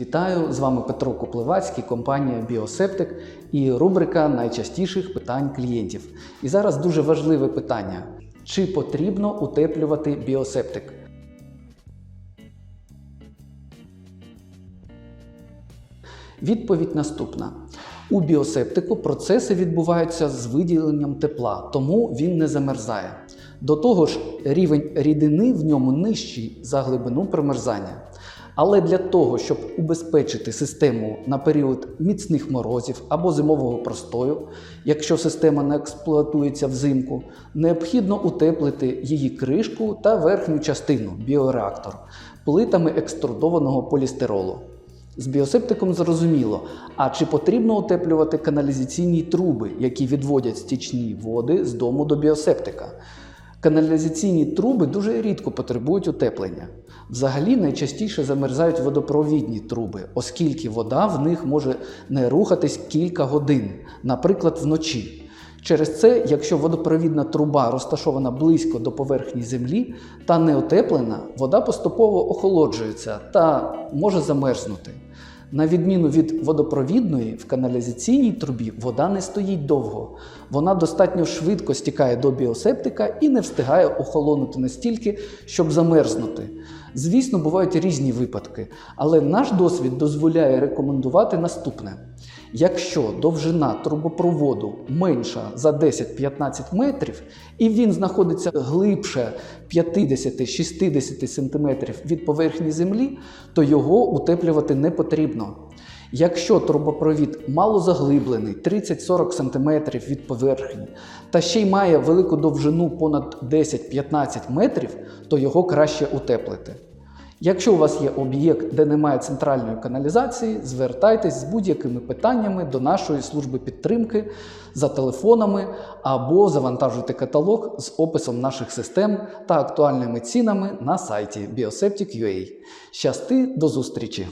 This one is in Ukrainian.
Вітаю з вами Петро Куплевацький, компанія Біосептик і рубрика найчастіших питань клієнтів. І зараз дуже важливе питання: чи потрібно утеплювати біосептик? Відповідь наступна: у біосептику процеси відбуваються з виділенням тепла, тому він не замерзає. До того ж, рівень рідини в ньому нижчий за глибину промерзання. Але для того, щоб убезпечити систему на період міцних морозів або зимового простою, якщо система не експлуатується взимку, необхідно утеплити її кришку та верхню частину біореактор плитами екструдованого полістиролу. З біосептиком зрозуміло, а чи потрібно утеплювати каналізаційні труби, які відводять стічні води з дому до біосептика? Каналізаційні труби дуже рідко потребують утеплення. Взагалі найчастіше замерзають водопровідні труби, оскільки вода в них може не рухатись кілька годин, наприклад, вночі. Через це, якщо водопровідна труба розташована близько до поверхні землі та не утеплена, вода поступово охолоджується та може замерзнути. На відміну від водопровідної, в каналізаційній трубі вода не стоїть довго. Вона достатньо швидко стікає до біосептика і не встигає охолонути настільки, щоб замерзнути. Звісно, бувають різні випадки, але наш досвід дозволяє рекомендувати наступне. Якщо довжина трубопроводу менша за 10-15 метрів і він знаходиться глибше 50-60 см від поверхні землі, то його утеплювати не потрібно. Якщо трубопровід мало заглиблений 30-40 см від поверхні та ще й має велику довжину понад 10-15 метрів, то його краще утеплити. Якщо у вас є об'єкт, де немає центральної каналізації, звертайтесь з будь-якими питаннями до нашої служби підтримки за телефонами або завантажуйте каталог з описом наших систем та актуальними цінами на сайті bioseptic.ua. Щасти до зустрічі!